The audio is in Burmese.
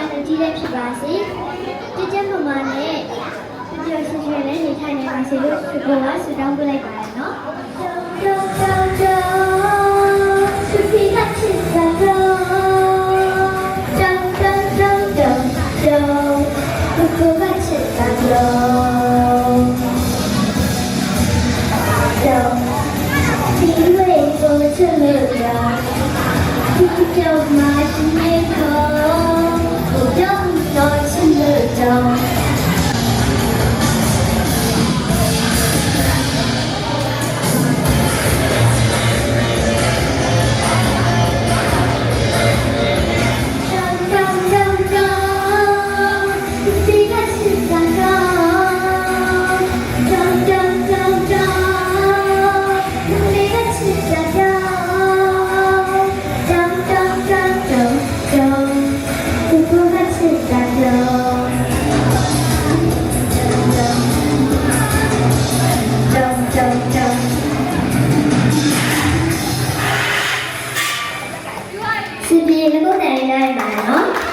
နာတကြီးလည်းဖြစ်ပါစေ။တကြမမနဲ့ပျော်ရွှင်ရွှင်နဲ့နေထိုင်နိုင်ပါစေလို့ဒီကောကဆုတောင်းပေးလိုက်ပါတယ်နော်။ကြောကြောကြောသူပြတ်ချစ်တာကြောကြောကြောကြောကြောကြောဒီကောကချစ်တာကြောကြောဒီဝေးကိုချစ်လို့ကြော 27달 날 만원